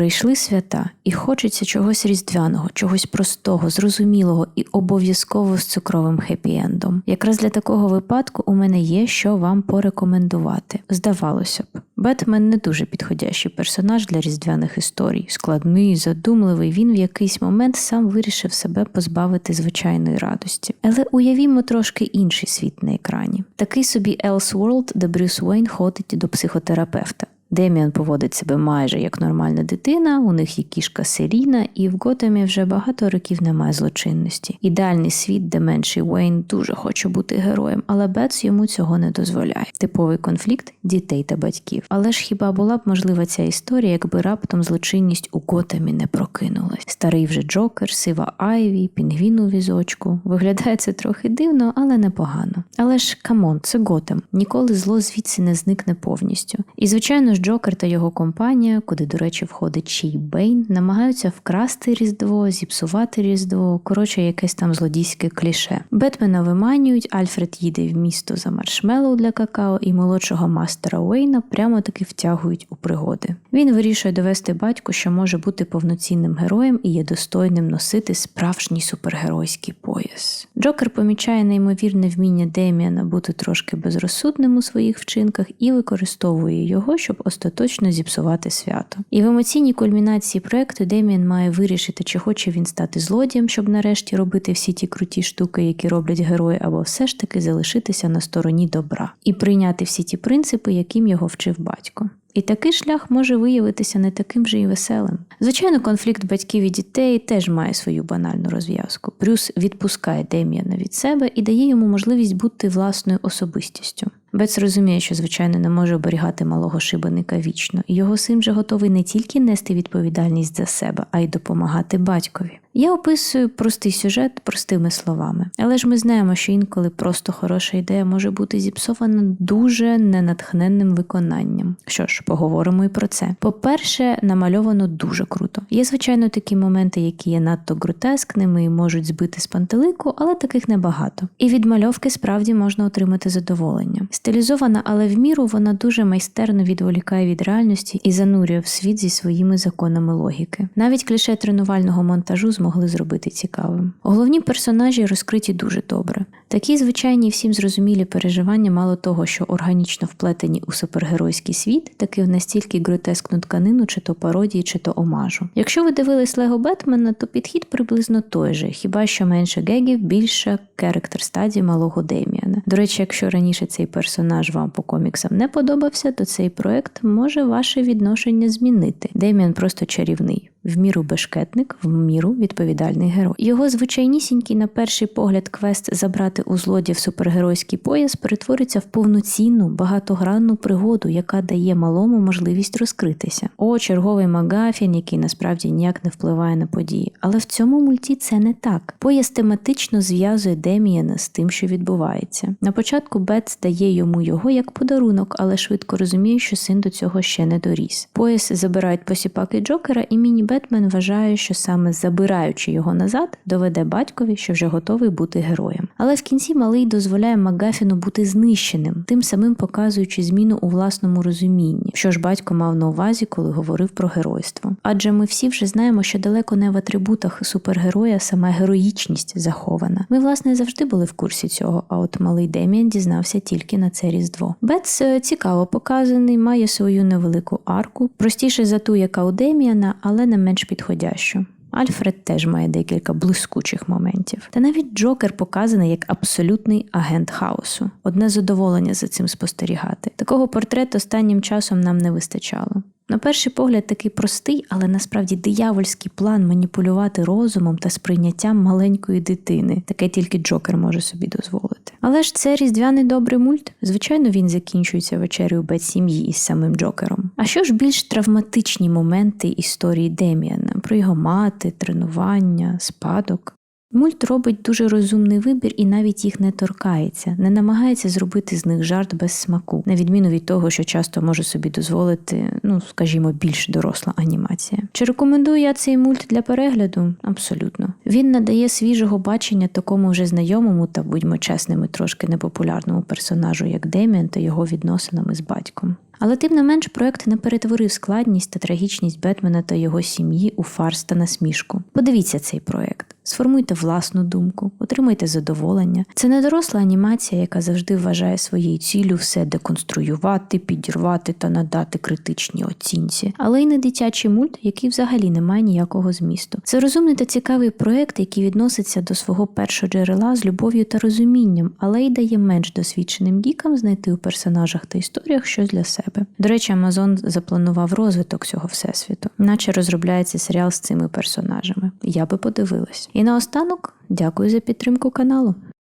Прийшли свята, і хочеться чогось різдвяного, чогось простого, зрозумілого і обов'язково з цукровим хеппі-ендом. Якраз для такого випадку у мене є що вам порекомендувати. Здавалося б, Бетмен не дуже підходящий персонаж для різдвяних історій. Складний, задумливий. Він в якийсь момент сам вирішив себе позбавити звичайної радості. Але уявімо трошки інший світ на екрані. Такий собі Elseworld, де Брюс Уейн ходить до психотерапевта. Деміан поводить себе майже як нормальна дитина, у них є кішка Селіна, і в Готемі вже багато років немає злочинності. Ідеальний світ, де менший Уейн дуже хоче бути героєм, але Бетс йому цього не дозволяє. Типовий конфлікт дітей та батьків. Але ж хіба була б можлива ця історія, якби раптом злочинність у Готемі не прокинулась? Старий вже Джокер, сива Айві, пінгвін у візочку. Виглядає це трохи дивно, але непогано. Але ж камон, це Готем. Ніколи зло звідси не зникне повністю. І звичайно ж. Джокер та його компанія, куди, до речі, входить Чій Бейн, намагаються вкрасти Різдво, зіпсувати Різдво, коротше, якесь там злодійське кліше. Бетмена виманюють, Альфред їде в місто за маршмеллоу для какао, і молодшого мастера Уейна прямо таки втягують у пригоди. Він вирішує довести батьку, що може бути повноцінним героєм і є достойним носити справжній супергеройський пояс. Джокер помічає неймовірне вміння Деміана бути трошки безрозсудним у своїх вчинках і використовує його, щоб остаточно зіпсувати свято. І в емоційній кульмінації проекту Деміан має вирішити, чи хоче він стати злодієм, щоб нарешті робити всі ті круті штуки, які роблять герої, або все ж таки залишитися на стороні добра і прийняти всі ті принципи, яким його вчив батько. І такий шлях може виявитися не таким же і веселим. Звичайно, конфлікт батьків і дітей теж має свою банальну розв'язку. Брюс відпускає Деміана від себе і дає йому можливість бути власною особистістю. Бец розуміє, що, звичайно, не може оберігати малого шибаника вічно, його син вже готовий не тільки нести відповідальність за себе, а й допомагати батькові. Я описую простий сюжет простими словами, але ж ми знаємо, що інколи просто хороша ідея може бути зіпсована дуже ненатхненним виконанням. Що ж, поговоримо і про це. По-перше, намальовано дуже круто. Є, звичайно, такі моменти, які є надто гротескними і можуть збити з пантелику, але таких небагато. І від мальовки справді можна отримати задоволення. Стилізована, але в міру вона дуже майстерно відволікає від реальності і занурює в світ зі своїми законами логіки. Навіть кліше тренувального монтажу змогли зробити цікавим. Головні персонажі розкриті дуже добре. Такі звичайні всім зрозумілі переживання, мало того, що органічно вплетені у супергеройський світ, таки в настільки гротескну тканину, чи то пародії, чи то омажу. Якщо ви дивились Лего Бетмена, то підхід приблизно той же, хіба що менше гегів, більше керектер стадії малого Деміана. До речі, якщо раніше цей персонаж вам по коміксам не подобався, то цей проект може ваше відношення змінити. Деміан просто чарівний. В міру бешкетник, в міру відповідальний герой. Його звичайнісінький, на перший погляд, квест забрати у злодів супергеройський пояс перетвориться в повноцінну багатогранну пригоду, яка дає малому можливість розкритися. О, черговий магафін, який насправді ніяк не впливає на події. Але в цьому мульті це не так. Пояс тематично зв'язує Деміана з тим, що відбувається. На початку Бетс дає йому його як подарунок, але швидко розуміє, що син до цього ще не доріс. Пояс забирають посіпаки Джокера, і міні Бетмен вважає, що саме забираючи його назад, доведе батькові, що вже готовий бути героєм. Але в кінці малий дозволяє Магафіну бути знищеним, тим самим показуючи зміну у власному розумінні, що ж батько мав на увазі, коли говорив про геройство. Адже ми всі вже знаємо, що далеко не в атрибутах супергероя саме героїчність захована. Ми, власне, завжди були в курсі цього, а от малий Деміан дізнався тільки на це різдво. Бетс е, цікаво показаний, має свою невелику арку, простіше за ту, яка у Деміана, але не менш підходящу. Альфред теж має декілька блискучих моментів. Та навіть Джокер показаний як абсолютний агент хаосу. Одне задоволення за цим спостерігати. Такого портрету останнім часом нам не вистачало. На перший погляд, такий простий, але насправді диявольський план маніпулювати розумом та сприйняттям маленької дитини. Таке тільки Джокер може собі дозволити. Але ж це різдвяний добрий мульт. Звичайно, він закінчується вечерею без сім'ї із самим Джокером. А що ж більш травматичні моменти історії Деміана про його мати, тренування, спадок? Мульт робить дуже розумний вибір і навіть їх не торкається, не намагається зробити з них жарт без смаку, на відміну від того, що часто може собі дозволити, ну скажімо, більш доросла анімація. Чи рекомендую я цей мульт для перегляду? Абсолютно. Він надає свіжого бачення такому вже знайомому та будьмо чесними, трошки непопулярному персонажу, як Деміан та його відносинами з батьком. Але тим не менш проект не перетворив складність та трагічність Бетмена та його сім'ї у фарс та насмішку. Подивіться цей проект. Сформуйте власну думку, отримайте задоволення. Це не доросла анімація, яка завжди вважає своєю ціллю все деконструювати, підірвати та надати критичні оцінці, але й не дитячий мульт, який взагалі не має ніякого змісту. Це розумний та цікавий проект, який відноситься до свого першого джерела з любов'ю та розумінням, але й дає менш досвідченим гікам знайти у персонажах та історіях щось для себе. До речі, Амазон запланував розвиток цього всесвіту, наче розробляється серіал з цими персонажами. Я би подивилась. І наостанок дякую за підтримку каналу.